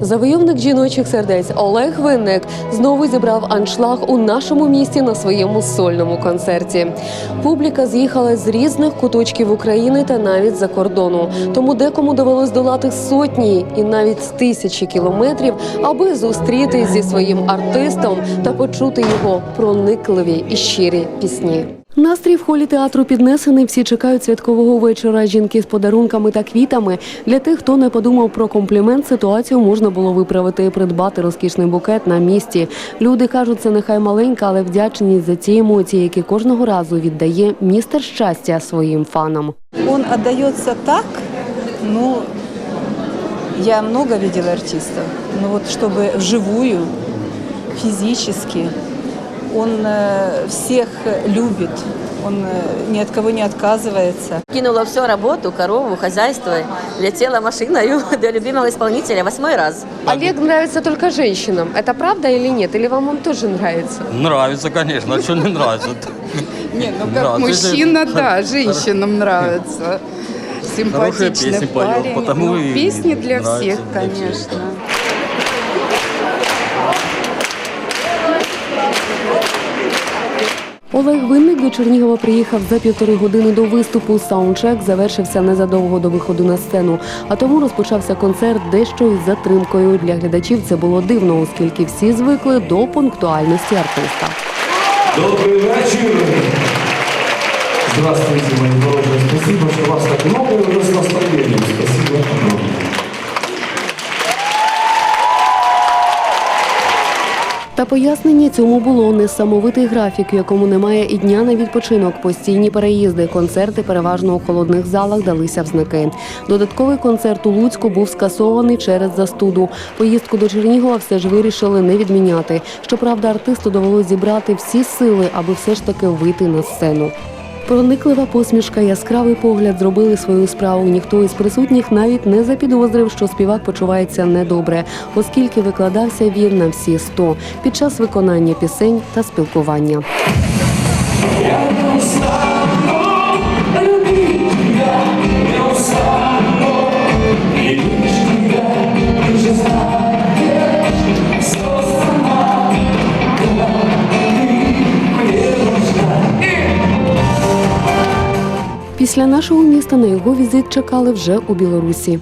Завойовник жіночих сердець Олег Винник знову зібрав аншлаг у нашому місті на своєму сольному концерті. Публіка з'їхала з різних куточків України та навіть за кордону. Тому декому довелось долати сотні і навіть тисячі кілометрів, аби зустрітись зі своїм артистом та почути його проникливі і щирі пісні. Настрій в холі театру піднесений. Всі чекають святкового вечора. Жінки з подарунками та квітами. Для тих, хто не подумав про комплімент, ситуацію можна було виправити і придбати розкішний букет на місці. Люди кажуть, це нехай маленька, але вдячність за ці емоції, які кожного разу віддає містер щастя своїм фанам. Он отдается так, ну, я много видела артистов, но вот чтобы вживую, физически, он э, всех любит, он э, ни от кого не отказывается. Кинула всю работу, корову, хозяйство, летела машиною до любимого исполнителя восьмой раз. Олег нравится только женщинам. Это правда или нет? Или вам он тоже нравится? Нравится, конечно, а что не нравится? Не, ну как мужчина, да, женщинам нравится. Симпатичный парень. потому Ну, песни для всех. конечно. Олег Винник до Чернігова приїхав за півтори години до виступу. Саундчек завершився незадовго до виходу на сцену, а тому розпочався концерт дещо із затримкою. Для глядачів це було дивно, оскільки всі звикли до пунктуальності артиста. Добрий вечір. Здравствуйте, мої дорогі. Спасибо, що вас так много Та пояснення цьому було несамовитий графік, в якому немає і дня на відпочинок, постійні переїзди, концерти переважно у холодних залах далися в знаки. Додатковий концерт у Луцьку був скасований через застуду. Поїздку до Чернігова все ж вирішили не відміняти. Щоправда, артисту довелося зібрати всі сили, аби все ж таки вийти на сцену. Прониклива посмішка, яскравий погляд зробили свою справу. Ніхто із присутніх навіть не запідозрив, що співак почувається недобре, оскільки викладався він на всі сто під час виконання пісень та спілкування. Після нашого міста на його візит чекали вже у Білорусі.